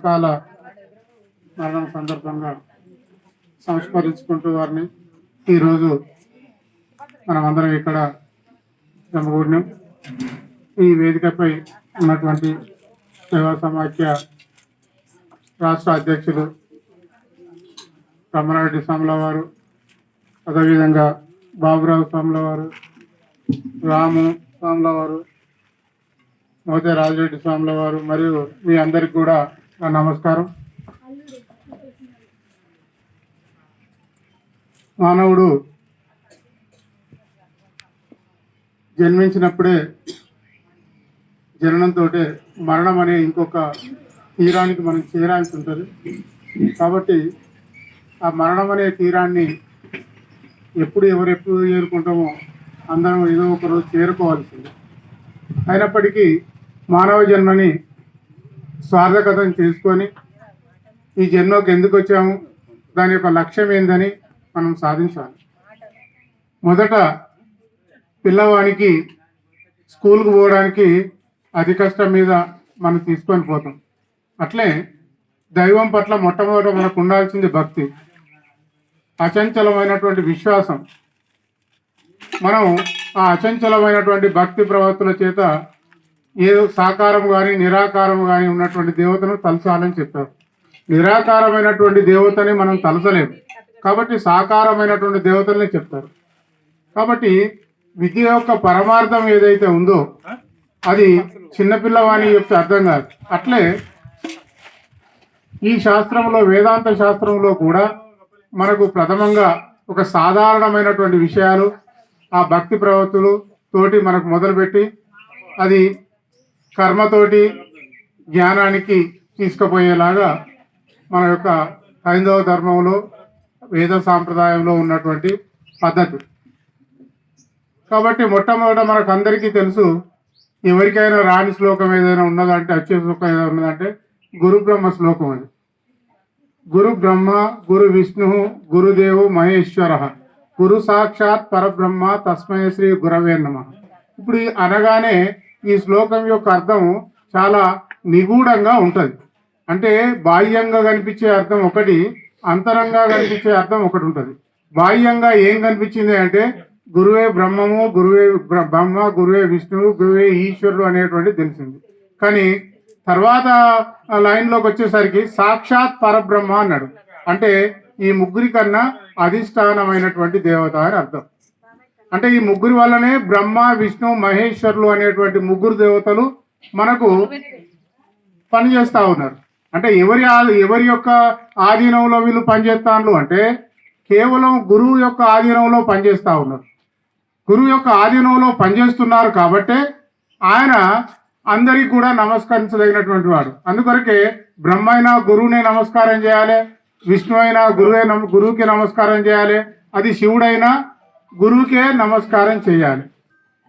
అకాల మరణం సందర్భంగా సంస్మరించుకుంటూ వారిని ఈరోజు మనమందరం ఇక్కడ జమగూడినాం ఈ వేదికపై ఉన్నటువంటి సేవా సమాఖ్య రాష్ట్ర అధ్యక్షులు రమణారెడ్డి స్వాముల వారు అదేవిధంగా బాబురావు స్వాముల వారు రాము స్వాముల వారు మోతే రాజరెడ్డి స్వాముల వారు మరియు మీ అందరికి కూడా నమస్కారం. మానవుడు జన్మించినప్పుడే జననంతో మరణం అనే ఇంకొక తీరానికి మనం చేరాల్సి ఉంటుంది. కాబట్టి ఆ మరణం అనే తీరాన్ని ఎప్పుడు ఎవరెప్పుడు చేరుకుంటామో అందరం ఏదో ఒకరోజు చేరుకోవాల్సింది. అయినప్పటికీ మానవ జన్మని స్వార్థకతను తీసుకొని ఈ జన్మకు ఎందుకు వచ్చాము? దాని యొక్క లక్ష్యం ఏందని మనం సాధించాలి. మొదట పిల్లవానికి స్కూల్కి పోవడానికి అతి కష్టం మీద మనం తీసుకొని పోతాం. అట్లే దైవం పట్ల మొట్టమొదట మనకు ఉండాల్సింది భక్తి అచంచలమైనటువంటి విశ్వాసం. మనం ఆ అచంచలమైనటువంటి భక్తి ప్రవర్తన చేత ఏదో సాకారం కానీ నిరాకారం కానీ ఉన్నటువంటి దేవతను తలచాలని చెప్పారు. నిరాకారమైనటువంటి దేవతని మనం తలచలేము. కాబట్టి సాకారమైనటువంటి దేవతల్ని చెప్తారు. కాబట్టి విద్య యొక్క పరమార్థం ఏదైతే ఉందో అది చిన్నపిల్లవాణి యొక్క అర్థం కాదు. అట్లే ఈ శాస్త్రంలో వేదాంత శాస్త్రంలో కూడా మనకు ప్రథమంగా ఒక సాధారణమైనటువంటి విషయాలు ఆ భక్తి ప్రవృత్తులు తోటి మనకు మొదలుపెట్టి అది కర్మతోటి జ్ఞానానికి తీసుకుపోయేలాగా మన యొక్క హైందవ ధర్మంలో వేద సాంప్రదాయంలో ఉన్నటువంటి పద్ధతి. కాబట్టి మొట్టమొదట మనకు అందరికీ తెలుసు ఎవరికైనా రాణి శ్లోకం ఏదైనా ఉన్నదంటే వచ్చే శ్లోకం ఏదైనా ఉన్నదంటే గురు బ్రహ్మ శ్లోకం అది. గురు బ్రహ్మ గురు విష్ణు గురుదేవు మహేశ్వర గురు సాక్షాత్ పరబ్రహ్మ తస్మయ శ్రీ గురవే నమ. ఇప్పుడు అనగానే ఈ శ్లోకం యొక్క అర్థం చాలా నిగూఢంగా ఉంటుంది. అంటే బాహ్యంగా కనిపించే అర్థం ఒకటి అంతరంగా కనిపించే అర్థం ఒకటి ఉంటుంది. బాహ్యంగా ఏం కనిపించింది అంటే గురువే బ్రహ్మము గురువే బ్రహ్మ గురువే విష్ణువు గురువే ఈశ్వరుడు అనేటువంటి తెలిసింది. కానీ తర్వాత లైన్లోకి వచ్చేసరికి సాక్షాత్ పరబ్రహ్మ అన్నాడు. అంటే ఈ ముగ్గురి కన్నా అధిష్టానమైనటువంటి దేవత అని అర్థం. అంటే ఈ ముగ్గురి వల్లనే బ్రహ్మ విష్ణు మహేశ్వరులు అనేటువంటి ముగ్గురు దేవతలు మనకు పనిచేస్తా ఉన్నారు. అంటే ఎవరి ఆ- ఎవరి యొక్క ఆధీనంలో వీళ్ళు పనిచేస్తాను అంటే కేవలం గురువు యొక్క ఆధీనంలో పనిచేస్తూ ఉన్నారు. గురువు యొక్క ఆధీనంలో పనిచేస్తున్నారు కాబట్టే ఆయన అందరికీ కూడా నమస్కరించదగినటువంటి వాడు. అందుకొరకే బ్రహ్మ అయినా గురువునే నమస్కారం చేయాలి విష్ణు అయినా గురువే గురువుకి నమస్కారం చేయాలి అది శివుడైనా గురువుకే నమస్కారం చేయాలి.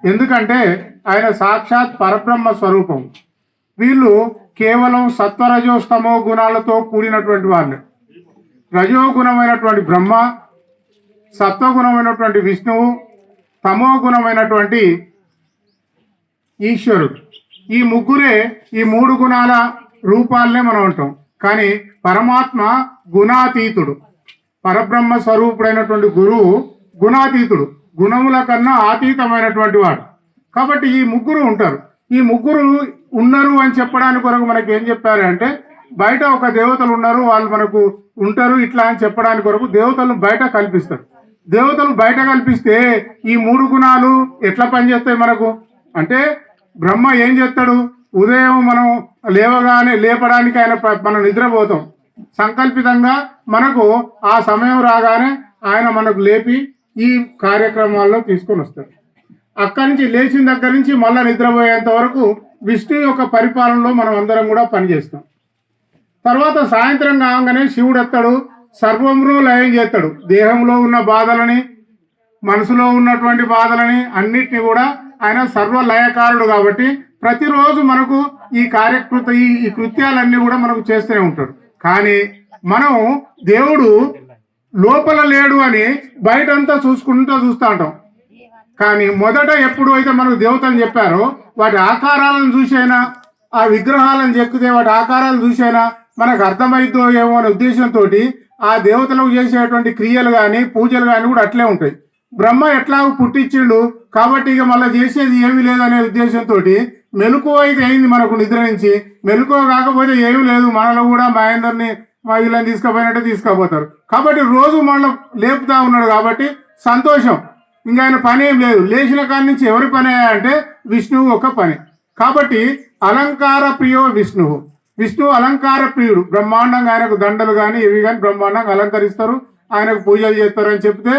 ఎందుకంటే ఆయన సాక్షాత్ పరబ్రహ్మ స్వరూపం. వీళ్ళు కేవలం సత్వరజోస్తమో గుణాలతో కూడినటువంటి వాళ్ళు రజోగుణమైనటువంటి బ్రహ్మ సత్వగుణమైనటువంటి విష్ణువు తమో గుణమైనటువంటి ఈశ్వరుడు. ఈ ముగ్గురే ఈ మూడు గుణాల రూపాలనే మనం ఉంటాం కానీ పరమాత్మ గుణాతీతుడు. పరబ్రహ్మ స్వరూపుడైనటువంటి గురువు గుణాతీతుడు. గుణముల కన్నా ఆతీతమైనటువంటి వాడు. కాబట్టి ఈ ముగ్గురు ఉంటారు. ఈ ముగ్గురు ఉన్నారు అని చెప్పడానికి కొరకు మనకి ఏం చెప్పారంటే బయట ఒక దేవతలు ఉన్నారు వాళ్ళు మనకు ఉంటారు ఇట్లా అని చెప్పడానికి కొరకు దేవతలను బయట కల్పిస్తారు. దేవతలు బయట కల్పిస్తే ఈ మూడు గుణాలు ఎట్లా పనిచేస్తాయి మనకు? అంటే బ్రహ్మ ఏం చేస్తాడు? ఉదయం మనం లేవగానే లేపడానికి ఆయన ప- మనం నిద్రపోతాం. సంకల్పితంగా మనకు ఆ సమయం రాగానే ఆయన మనకు లేపి ఈ కార్యక్రమాల్లో తీసుకొని వస్తారు. అక్కడి నుంచి లేచిన దగ్గర నుంచి మళ్ళీ నిద్రపోయేంత వరకు విష్ణు యొక్క పరిపాలనలో మనం అందరం కూడా పనిచేస్తాం. తర్వాత సాయంత్రం కాగానే శివుడు ఎత్తాడు సర్వమును లయం చేస్తాడు. దేహంలో ఉన్న బాధలని మనసులో ఉన్నటువంటి బాధలని అన్నిటిని కూడా ఆయన సర్వ లయకారుడు కాబట్టి ప్రతిరోజు మనకు ఈ కార్యకృత ఈ ఈ కృత్యాలన్నీ కూడా మనకు చేస్తూనే ఉంటాడు. కానీ మనం దేవుడు లోపల లేడు అని బయటంతా చూసుకుంటూ చూస్తూ ఉంటాం. కానీ మొదట ఎప్పుడు అయితే మనకు దేవతలు చెప్పారో వాటి ఆకారాలను చూసైనా ఆ విగ్రహాలను చెక్కితే వాటి ఆకారాలు చూసైనా మనకు అర్థమైద్దో ఏమో అనే ఉద్దేశంతో ఆ దేవతలకు చేసేటువంటి క్రియలు కానీ పూజలు కానీ కూడా అట్లే ఉంటాయి. బ్రహ్మ ఎట్లా పుట్టించిండు కాబట్టి ఇక మళ్ళీ చేసేది ఏమీ లేదనే ఉద్దేశంతో మెలకువ అయితే అయింది మనకు నిద్ర నుంచి మెలకువ కాకపోతే ఏమీ లేదు. మనలో కూడా మహేందర్ని వీళ్ళని తీసుకుపోయినట్టే తీసుకుపోతారు. కాబట్టి రోజు మళ్ళీ లేపుతా ఉన్నాడు కాబట్టి సంతోషం. ఇంకా ఆయన పని ఏం లేదు. లేచిన కాడి నుంచి ఎవరి పని అంటే విష్ణువు ఒక పని. కాబట్టి అలంకార ప్రియో విష్ణువు. విష్ణువు అలంకార ప్రియుడు. బ్రహ్మాండంగా ఆయనకు దండలు కానీ ఇవి కానీ బ్రహ్మాండంగా అలంకరిస్తారు. ఆయనకు పూజలు చేస్తారు అని చెప్తే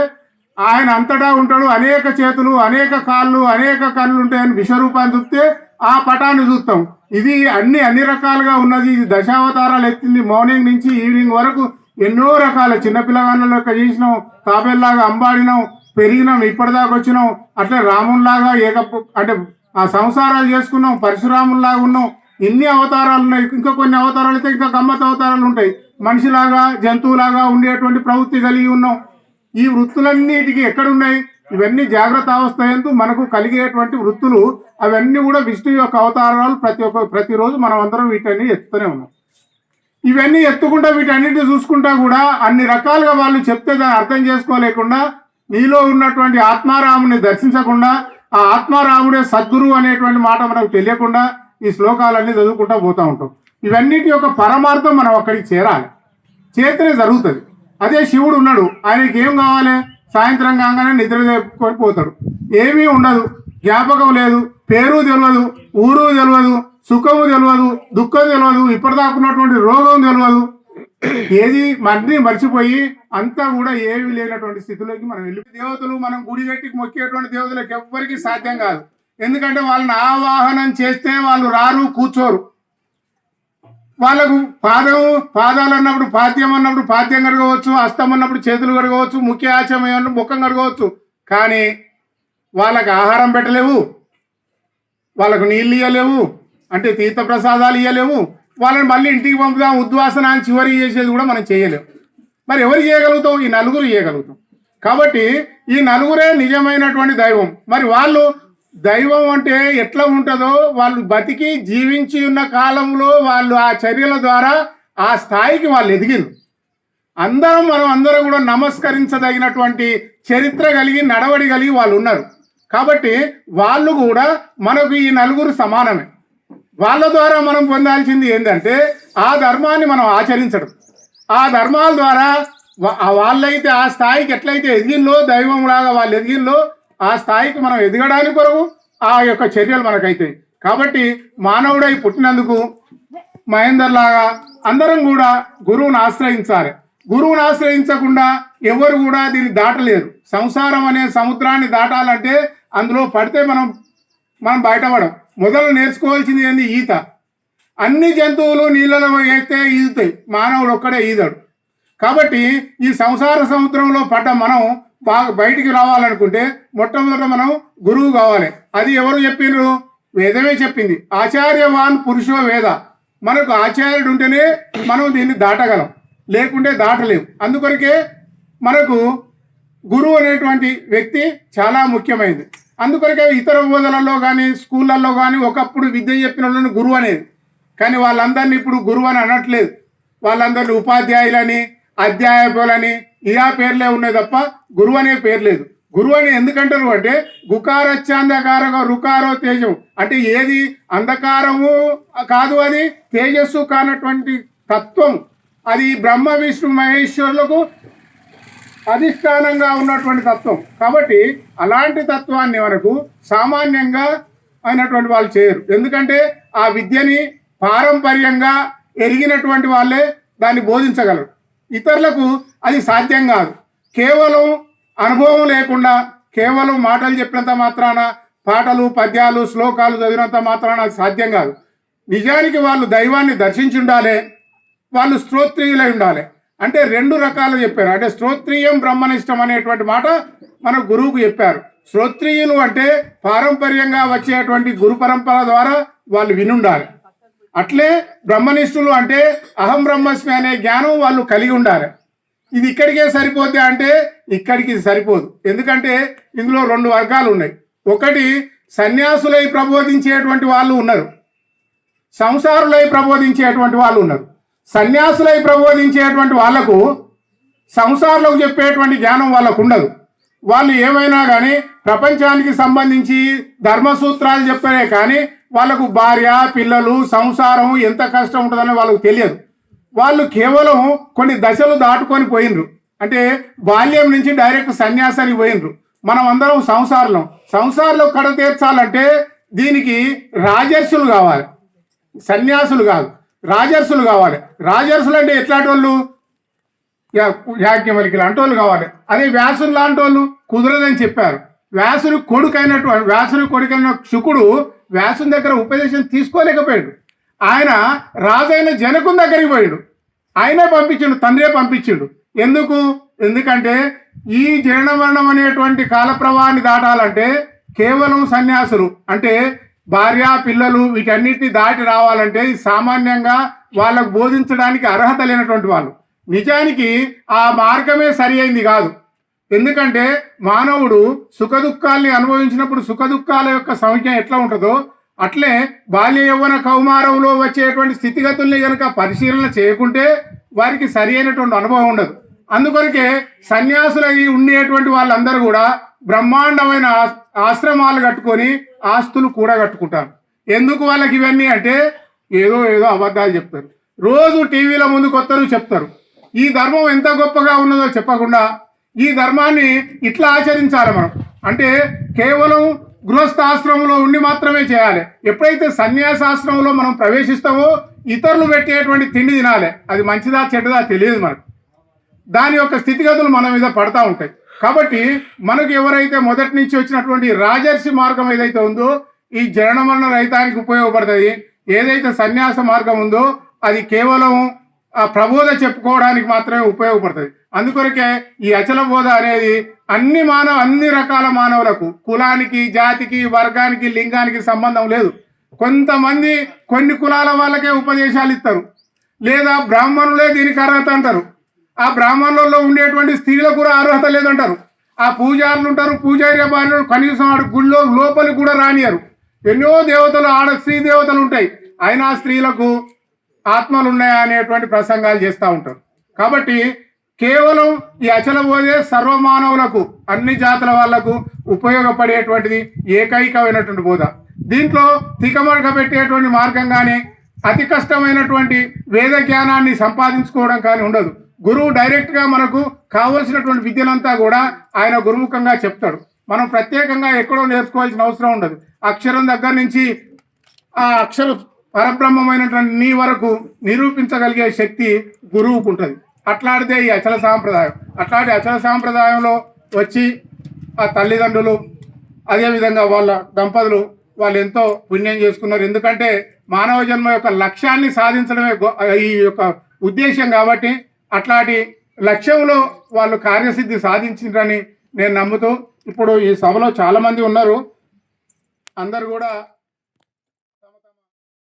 ఆయన అంతటా ఉంటాడు. అనేక చేతులు అనేక కాళ్ళు అనేక కళ్ళు ఉంటాయని విశ్వరూపాన్ని చూస్తే ఆ పటాన్ని చూస్తాం. ఇది అన్ని అన్ని రకాలుగా ఉన్నది. ఇది దశావతారాలు ఎత్తింది. మార్నింగ్ నుంచి ఈవినింగ్ వరకు ఎన్నో రకాల చిన్నపిల్లగాళ్ళ లెక్క చేసినాం. తాబేల్లాగా అంబాడినాం పెరిగినాం ఇప్పటిదాకా వచ్చినాం. అట్లే రాముల్లాగా ఏక అంటే ఆ సంసారాలు చేసుకున్నాం పరశురాముల్లాగా ఉన్నాం. ఇన్ని అవతారాలు ఉన్నాయి. ఇంకా కొన్ని అవతారాలు అయితే ఇంకా గమ్మత్ అవతారాలు ఉంటాయి. మనిషిలాగా జంతువులాగా ఉండేటువంటి ప్రవృత్తి కలిగి ఉన్నాం. ఈ వృత్తులన్నిటికీ ఎక్కడున్నాయి? ఇవన్నీ జాగ్రత్త అవస్థ ఎందు మనకు కలిగేటువంటి వృత్తులు అవన్నీ కూడా విష్ణు యొక్క అవతారాలు ప్రతి ఒక్క ప్రతిరోజు మనం అందరం వీటన్ని ఎత్తుతూనే ఉన్నాం. ఇవన్నీ ఎత్తుకుంటా వీటన్నిటిని చూసుకుంటా కూడా అన్ని రకాలుగా వాళ్ళు చెప్తే దాన్ని అర్థం చేసుకోలేకుండా నీలో ఉన్నటువంటి ఆత్మారాముని దర్శించకుండా ఆ ఆత్మారాముడే సద్గురు అనేటువంటి మాట మనకు తెలియకుండా ఈ శ్లోకాలన్నీ చదువుకుంటా పోతూ ఉంటాం. ఇవన్నిటి యొక్క పరమార్థం మనం అక్కడికి చేరాలి. చేరితేనే జరుగుతుంది. అదే శివుడు ఉన్నాడు. ఆయనకి ఏం కావాలి? సాయంత్రం కాగానే నిద్ర పోతాడు. ఏమీ ఉండదు. జ్ఞాపకం లేదు. పేరు తెలియదు ఊరు తెలియదు సుఖము తెలియదు దుఃఖం తెలియదు ఇప్పటిదాకున్నటువంటి రోగం తెలియదు ఏది మరిని మర్చిపోయి అంతా కూడా ఏమి లేనటువంటి స్థితిలోకి మనం వెళ్ళి దేవతలు మనం గుడి కట్టి మొక్కేటువంటి దేవతలకు ఎవ్వరికీ సాధ్యం కాదు. ఎందుకంటే వాళ్ళని ఆవాహనం చేస్తే వాళ్ళు రారు కూర్చోరు. వాళ్ళకు పాదం పాదాలు అన్నప్పుడు పాద్యం అన్నప్పుడు పాద్యం కడగవచ్చు హస్తం అన్నప్పుడు చేతులు కడగవచ్చు ముఖ్య ఆచమయం అన్నప్పుడు ముఖం కడగవచ్చు. కానీ వాళ్ళకు ఆహారం పెట్టలేవు వాళ్ళకు నీళ్ళు ఇవ్వలేవు అంటే తీర్థ ప్రసాదాలు ఇవ్వలేవు వాళ్ళని మళ్ళీ ఇంటికి పంపుదాం ఉద్వాసన అని చివరి చేసేది కూడా మనం చేయలేము మరి ఎవరు చేయగలుగుతాం? ఈ నలుగురు చేయగలుగుతాం. కాబట్టి ఈ నలుగురే నిజమైనటువంటి దైవం. మరి వాళ్ళు దైవం అంటే ఎట్లా ఉంటుందో వాళ్ళు బతికి జీవించి ఉన్న కాలంలో వాళ్ళు ఆ చర్యల ద్వారా ఆ స్థాయికి వాళ్ళు ఎదిగిరు అందరం మనం అందరం కూడా నమస్కరించదగినటువంటి చరిత్ర కలిగి నడవడి కలిగి వాళ్ళు ఉన్నారు. కాబట్టి వాళ్ళు కూడా మనకు ఈ నలుగురు సమానమే. వాళ్ళ ద్వారా మనం పొందాల్సింది ఏంటంటే ఆ ధర్మాన్ని మనం ఆచరించడం. ఆ ధర్మాల ద్వారా వాళ్ళైతే ఆ స్థాయికి ఎట్లయితే ఎదిగిల్లో దైవంలాగా వాళ్ళు ఎదిగిల్లో ఆ స్థాయికి మనం ఎదగడానికి కొరకు ఆ యొక్క చర్యలు మనకైతాయి కాబట్టి మానవుడై పుట్టినందుకు మహేందర్ లాగా అందరం కూడా గురువుని ఆశ్రయించాలి. గురువుని ఆశ్రయించకుండా ఎవరు కూడా దీన్ని దాటలేరు. సంసారం అనే సముద్రాన్ని దాటాలంటే అందులో పడితే మనం మనం బయటపడం. మొదలు నేర్చుకోవాల్సింది ఏంది? ఈత. అన్ని జంతువులు నీళ్ళలో వేస్తే ఈదుతాయి. మానవుడు ఒక్కడే ఈదడు. కాబట్టి ఈ సంసార సముద్రంలో పడ్డ మనం బాగా బయటికి రావాలనుకుంటే మొట్టమొదట మనం గురువు కావాలి. అది ఎవరు చెప్పిండ్రు? వేదమే చెప్పింది. ఆచార్యవాన్ పురుషో వేద. మనకు ఆచార్యుడు ఉంటేనే మనం దీన్ని దాటగలం. లేకుంటే దాటలేము అందుకొరకే మనకు గురువు అనేటువంటి వ్యక్తి చాలా ముఖ్యమైనది. అందుకొరకే ఇతర బోధనల్లో కానీ స్కూళ్ళల్లో కానీ ఒకప్పుడు విద్య చెప్పిన వాళ్ళని గురువు అనేది. కానీ వాళ్ళందరినీ ఇప్పుడు గురువు అని అనట్లేదు. వాళ్ళందరినీ ఉపాధ్యాయులని అధ్యాయపులని ఇలా పేర్లే ఉన్నాయి తప్ప గురువు అనే పేరు లేదు. గురువు అని ఎందుకంటారు అంటే గుకారచ్చాంధకారక రుకారో తేజం. అంటే ఏది? అంధకారము కాదు అది తేజస్సు కానటువంటి తత్వం. అది బ్రహ్మ విష్ణు మహేశ్వరులకు అధిష్టానంగా ఉన్నటువంటి తత్వం. కాబట్టి అలాంటి తత్వాన్ని మనకు సామాన్యంగా అయినటువంటి వాళ్ళు చేయరు. ఎందుకంటే ఆ విద్యని పారంపర్యంగా ఎరిగినటువంటి వాళ్ళే దాన్ని బోధించగలరు. ఇతరులకు అది సాధ్యం కాదు. కేవలం అనుభవం లేకుండా కేవలం మాటలు చెప్పినంత మాత్రాన పాటలు పద్యాలు శ్లోకాలు చదివినంత మాత్రాన అది సాధ్యం కాదు. నిజానికి వాళ్ళు దైవాన్ని దర్శించుండాలి వాళ్ళు స్తోత్రియులై ఉండాలి. అంటే రెండు రకాలు చెప్పారు. అంటే స్తోత్రియం బ్రహ్మనిష్టం అనేటువంటి మాట మన గురువుకు చెప్పారు. శ్రోత్రియులు అంటే పారంపర్యంగా వచ్చేటువంటి గురు పరంపర ద్వారా వాళ్ళు వినుండాలి. అట్లే బ్రహ్మనిష్ఠులు అంటే అహం బ్రహ్మస్మి అనే జ్ఞానం వాళ్ళు కలిగి ఉండాలి. ఇది ఇక్కడికే సరిపోద్ది అంటే ఇక్కడికి ఇది సరిపోదు. ఎందుకంటే ఇందులో రెండు వర్గాలు ఉన్నాయి. ఒకటి సన్యాసులై ప్రబోధించేటువంటి వాళ్ళు ఉన్నారు. సంసారులై ప్రబోధించేటువంటి వాళ్ళు ఉన్నారు. సన్యాసులై ప్రబోధించేటువంటి వాళ్ళకు సంసారులకు చెప్పేటువంటి జ్ఞానం వాళ్ళకు ఉండదు. వాళ్ళు ఏమైనా కానీ ప్రపంచానికి సంబంధించి ధర్మసూత్రాలు చెప్పారే కానీ వాళ్ళకు భార్య పిల్లలు సంసారం ఎంత కష్టం ఉంటుందని వాళ్ళకు తెలియదు. వాళ్ళు కేవలం కొన్ని దశలు దాటుకొని పోయినరు. అంటే బాల్యం నుంచి డైరెక్ట్ సన్యాసానికి పోయినరు. మనం అందరం సంసారంలో. సంసారంలో కడ తీర్చాలంటే దీనికి రాజర్షులు కావాలి. సన్యాసులు కాదు. రాజర్షులు కావాలి. రాజర్షులు అంటే ఎట్లాంటి వాళ్ళు? యాజ్ఞవల్కి లాంటి వాళ్ళు కావాలి. అదే వ్యాసులు లాంటి వాళ్ళు కుదరదని చెప్పారు. వ్యాసుని కొడుకైనటువంటి వ్యాసుని కొడుకైన శుకుడు వ్యాసుని దగ్గర ఉపదేశం తీసుకోలేకపోయాడు. ఆయన రాజైన జనకుని దగ్గరికి పోయాడు. ఆయనే పంపించిండు తండ్రే పంపించిండు. ఎందుకు? ఎందుకంటే ఈ జనన అనేటువంటి కాల ప్రవాహాన్ని దాటాలంటే కేవలం సన్యాసులు అంటే భార్య పిల్లలు వీటన్నిటిని దాటి రావాలంటే సామాన్యంగా వాళ్ళకు బోధించడానికి అర్హత లేనటువంటి వాళ్ళు. నిజానికి ఆ మార్గమే సరి అయింది కాదు. ఎందుకంటే మానవుడు సుఖదుఖాల్ని అనుభవించినప్పుడు సుఖదుఖాల యొక్క సంఖ్య ఎట్లా ఉంటుందో అట్లే బాల్య యవ్వన కౌమారంలో వచ్చేటువంటి స్థితిగతుల్ని కనుక పరిశీలన చేయకుంటే వారికి సరి అయినటువంటి అనుభవం ఉండదు. అందుకొరకే సన్యాసులై ఉండేటువంటి వాళ్ళందరూ కూడా బ్రహ్మాండమైన ఆశ్రమాలు కట్టుకొని ఆస్తులు కూడా కట్టుకుంటారు. ఎందుకు వాళ్ళకి ఇవన్నీ అంటే ఏదో ఏదో అబద్ధాలు చెప్తారు. రోజు టీవీల ముందు కొత్తలు చెప్తారు. ఈ ధర్మం ఎంత గొప్పగా ఉన్నదో చెప్పకుండా ఈ ధర్మాన్ని ఇట్లా ఆచరించాలి మనం. అంటే కేవలం గృహస్థాశ్రమంలో ఉండి మాత్రమే చేయాలి. ఎప్పుడైతే సన్యాసాశ్రమంలో మనం ప్రవేశిస్తామో ఇతరులు పెట్టేటువంటి తిండి తినాలి. అది మంచిదా చెడ్డదా తెలియదు మనకు. దాని యొక్క స్థితిగతులు మన మీద పడతా ఉంటాయి. కాబట్టి మనకు ఎవరైతే మొదటి నుంచి వచ్చినటువంటి రాజర్షి మార్గం ఏదైతే ఉందో ఈ జనన రైతానికి రహితానికి ఉపయోగపడుతుంది. ఏదైతే సన్యాస మార్గం ఉందో అది కేవలం ప్రబోధ చెప్పుకోవడానికి మాత్రమే ఉపయోగపడుతుంది. అందుకొరకే ఈ అచల బోధ అనేది అన్ని మానవ అన్ని రకాల మానవులకు కులానికి జాతికి వర్గానికి లింగానికి సంబంధం లేదు. కొంతమంది కొన్ని కులాల వాళ్ళకే ఉపదేశాలు ఇస్తారు. లేదా బ్రాహ్మణులే దీనికి అర్హత అంటారు. ఆ బ్రాహ్మణులలో ఉండేటువంటి స్త్రీలకు కూడా అర్హత లేదంటారు. ఆ పూజారులు ఉంటారు పూజారి భార్యలు కనీసం ఆడు గుళ్ళో లోపలికి కూడా రానియరు. ఎన్నో దేవతలు ఆడ స్త్రీ దేవతలు ఉంటాయి. అయినా స్త్రీలకు ఆత్మలు ఉన్నాయా అనేటువంటి ప్రసంగాలు చేస్తూ ఉంటారు. కాబట్టి కేవలం ఈ అచల బోధే సర్వమానవులకు అన్ని జాతుల వాళ్ళకు ఉపయోగపడేటువంటిది ఏకైకమైనటువంటి బోధ. దీంట్లో తికమడక పెట్టేటువంటి మార్గం కానీ అతి కష్టమైనటువంటి వేద జ్ఞానాన్ని సంపాదించుకోవడం కానీ ఉండదు. గురువు డైరెక్ట్గా మనకు కావలసినటువంటి విద్యలంతా కూడా ఆయన గురుముఖంగా చెప్తాడు. మనం ప్రత్యేకంగా ఎక్కడో నేర్చుకోవాల్సిన అవసరం ఉండదు. అక్షరం దగ్గర నుంచి ఆ అక్షర పరబ్రహ్మమైనటువంటి నీ వరకు నిరూపించగలిగే శక్తి గురువుకు ఉంటుంది అట్లాడితే ఈ అచల సాంప్రదాయం అట్లాంటి అచల సాంప్రదాయంలో వచ్చి ఆ తల్లిదండ్రులు అదేవిధంగా వాళ్ళ దంపతులు వాళ్ళు ఎంతో పుణ్యం చేసుకున్నారు. ఎందుకంటే మానవ జన్మ యొక్క లక్ష్యాన్ని సాధించడమే ఈ యొక్క ఉద్దేశం కాబట్టి అట్లాంటి లక్ష్యంలో వాళ్ళు కార్యసిద్ధి సాధించిండ్రని నేను నమ్ముతూ ఇప్పుడు ఈ సభలో చాలామంది ఉన్నారు. అందరు కూడా